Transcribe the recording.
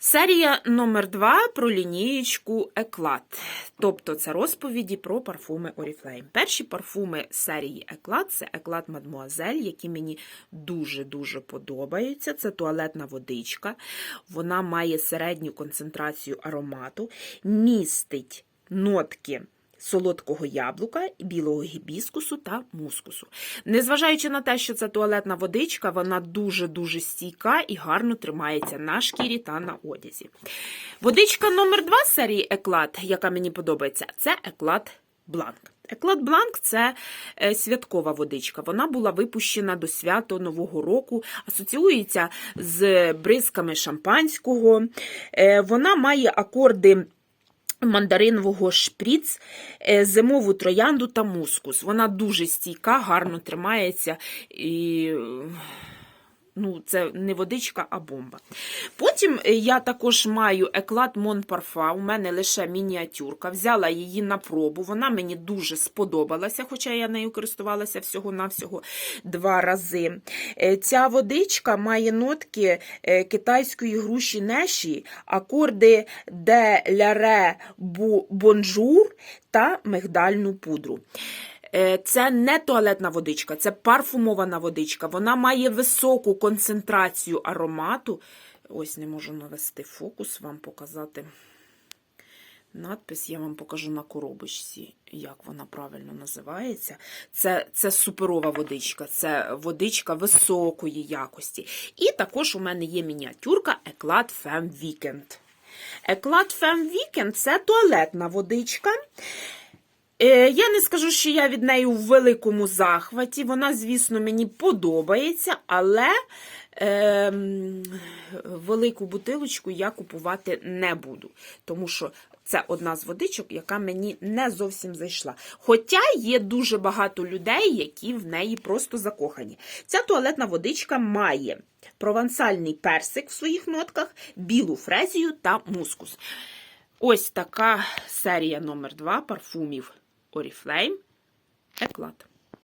Серія номер 2 про лінієчку Еклад. Тобто це розповіді про парфуми Oriflame. Перші парфуми серії Еклад це Еклад Мадмуазель, які мені дуже-дуже подобаються. Це туалетна водичка. Вона має середню концентрацію аромату, містить нотки. Солодкого яблука, білого гібіскусу та мускусу. Незважаючи на те, що це туалетна водичка, вона дуже-дуже стійка і гарно тримається на шкірі та на одязі. Водичка номер 2 серії Еклад, яка мені подобається, це Еклад Бланк. Еклад Бланк це е, святкова водичка. Вона була випущена до свято Нового року, асоціюється з бризками шампанського. Е, Вона має акорди мандаринового шприц, е, зимову троянду та мускус. Вона дуже стійка, гарно тримається і. Ну, це не водичка, а бомба. Потім е, я також маю еклад Мон Парфа. У мене лише мініатюрка. Взяла її на пробу. Вона мені дуже сподобалася, хоча я нею користувалася всього-навсього два рази. Е, Ця водичка має нотки е, китайської груші неші, акорди де ляре бу бонжур та мигдальну пудру. Е, Це не туалетна водичка, це парфумована водичка. Вона має високу концентрацію аромату. Ось не можу навести фокус, вам показати надпис. Я вам покажу на коробочці, як вона правильно називається. Це, це суперова водичка, це водичка високої якості. І також у мене є мініатюрка Еклад Femme Weekend. Еклад Femme Weekend – це туалетна водичка. Е, Я не скажу, що я від неї у великому захваті. Вона, звісно, мені подобається, але е, велику бутилочку я купувати не буду. Тому що це одна з водичок, яка мені не зовсім зайшла. Хоча є дуже багато людей, які в неї просто закохані. Ця туалетна водичка має провансальний персик в своїх нотках, білу фрезію та мускус. Ось така серія номер 2 парфумів Oriflame Еклад.